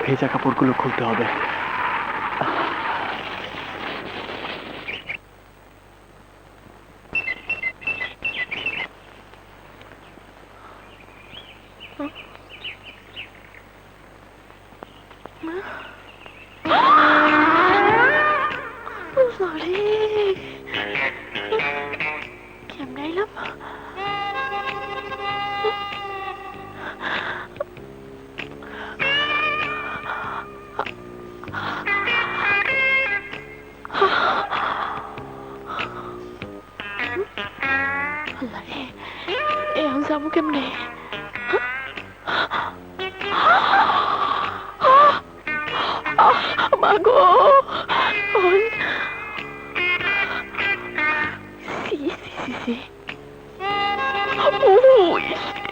ভেজা কাপড়গুলো খুলতে হবে। আল্লাহ রে এখন যাব কেমনে? মাগো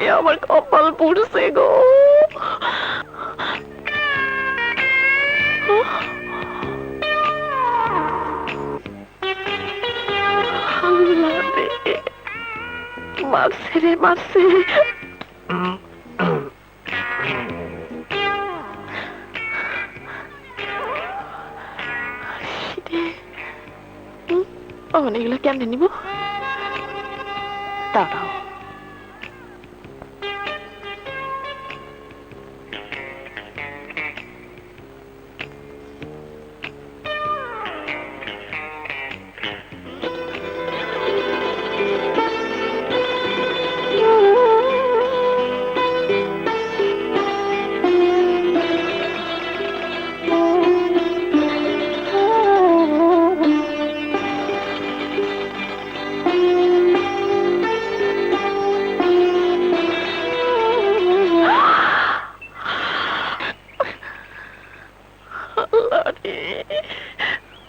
এ আমার কপাল পুড়ছে গো। মারছে রে মারছে। অনেকগুলো কেমনে নিব। দাঁড়াও।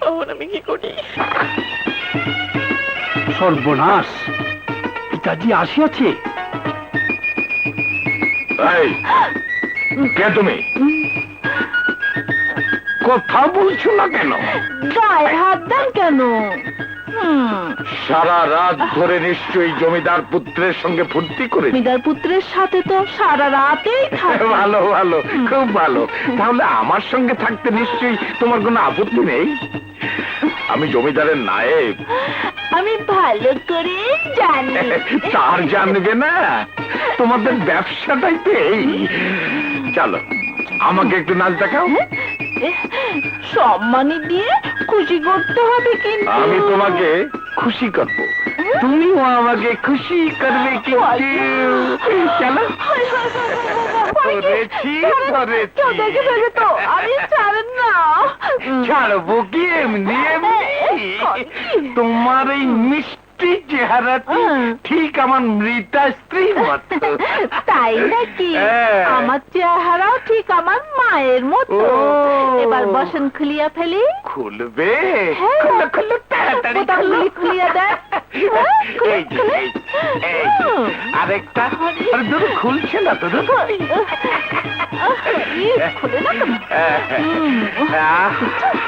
এখন আমি কি করি? সর্বনাশ। পিতাজি আসিয়াছে। এই কে তুমি? কথা বলছো না কেন? গায়ে হাত দেন কেন? সারা রাত ধরে নিশ্চয়ই জমিদার পুত্রের সঙ্গে ফুর্তি করে জমিদার পুত্রের সাথে তো সারা রাতেই থাকে। ভালো ভালো খুব ভালো। তাহলে আমার সঙ্গে থাকতে নিশ্চয়ই তোমার কোনো আপত্তি নেই? আমি জমিদারের নায়েব। আমি ভালো করে জানি। তার জানবে না। তোমাদের ব্যবসাটাই তো এই। চলো আমাকে একটু নাচ দেখাও। সম্মানী দিয়ে খুশি করতে হবে কিন্তু। আমি তোমাকে খুশি করব। তুমিও আমাকে খুশি করবে কিন্তু। চলো। ধরেছি, ধরেছি। দেখে ফেলবে তো। আমি ছাড়েন না। ছাড়বো কি এমনি এমনি? তোমার এই মিষ্টি চেহারাটি ঠিক আমার মৃতা স্ত্রী মতো। তাই নাকি? হ্যাঁ। আমার চেহারাও ঠিক আমার মায়ের মতো ও। এবার বসন খুলিয়া ফেলি খুলবে হ্যাঁ। খুলো খুলো তাড়াতাড়ি খুলো বোতামগুলি খুলিয়া দেন হ্যাঁ, খুলে, এই যে, খুলে। এই যে, এই যে। হুম। আরেকটা আরে দুটো খুলছে না তো দুটো ই, খুলে না কেন? হুম। আহ,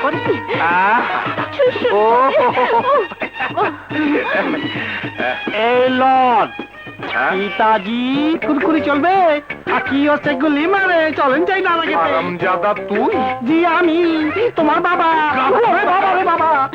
করে কি? আহ, শুশু। ও। এই হ্যাঁ? হ্যাঁ? পিতাজি কুরকুরি চলবে। আকি হচ্ছে গুলি মারে চলেন চাই না লাগে। হারামজাদা তুই? জি আমি তোমার বাবা। বাবা বাবা।